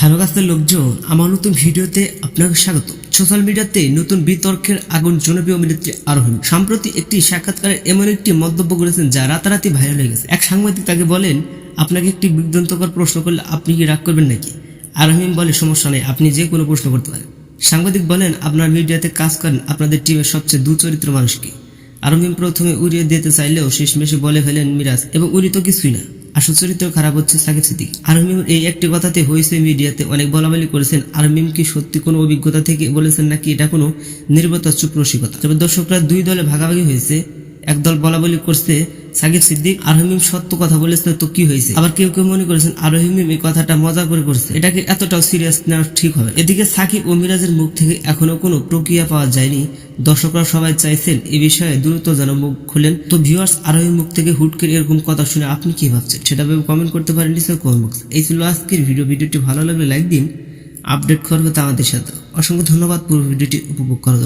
Hello গাছের লোকজন, আমার নতুন ভিডিওতে আপনাকে স্বাগত। সোশ্যাল মিডিয়াতে নতুন বিতর্কের আগুন জনপ্রিয় অভিনেত্রী আরোহী সম্প্রতি একটি সাক্ষাৎকারে এমন একটি মন্তব্য করেছেন যা রাতারাতি ভাইরাল হয়ে গেছে। এক সাংবাদিক তাকে বলেন, আপনাকে একটি বিভ্রান্তকর প্রশ্ন করলে আপনি কি রাগ করবেন নাকি? আরোহিম বলে, সমস্যা নেই, আপনি যে কোনো প্রশ্ন করতে পারেন। সাংবাদিক বলেন, আপনার মিডিয়াতে কাজ করেন আপনাদের টিমের সবচেয়ে দুচরিত্র মানুষকে। আরমিম প্রথমে উড়িয়ে দিতে চাইলেও শেষ শেষমেশে বলে ফেলেন মিরাজ, এবং উড়ি তো কিছুই না। আসল চরিত্র খারাপ হচ্ছে সাকিব সিদ্দিক। আরমিম এই একটি কথাতে হয়েছে মিডিয়াতে অনেক বলাবলি করেছেন। আরমিম কি সত্যি কোনো অভিজ্ঞতা থেকে বলেছেন নাকি এটা কোনো নির্বতা চুপ রসিকতা? তবে দর্শকরা দুই দলে ভাগাভাগি হয়েছে। একদল বলাবলি করছে সাকিব সিদ্দিক আরহিম সত্য কথা বলেছে তো কি হয়েছে? আবার কেউ কেউ মনে করেছেন আরহিম এই কথাটা মজা করে করছে। এটাকে এতটাও সিরিয়াস নেওয়া ঠিক হবে। এদিকে সাকিব ও মিরাজের মুখ থেকে এখনও কোনো প্রক্রিয়া পাওয়া যায়নি। দর্শকরা সবাই চাইছেন এই বিষয়ে দ্রুত যেন মুখ খুলেন। তো ভিউয়ার্স আরোহী মুখ থেকে হুট এরকম কথা শুনে আপনি কি ভাবছেন? সেটা ভেবে কমেন্ট করতে পারেন নিশ্চয় কমেন্ট বক্স এই ছিল আজকের ভিডিও ভিডিওটি ভালো লাগলে লাইক দিন আপডেট করবে তা আমাদের সাথে। অসংখ্য ধন্যবাদ। পুরো ভিডিওটি উপভোগ করার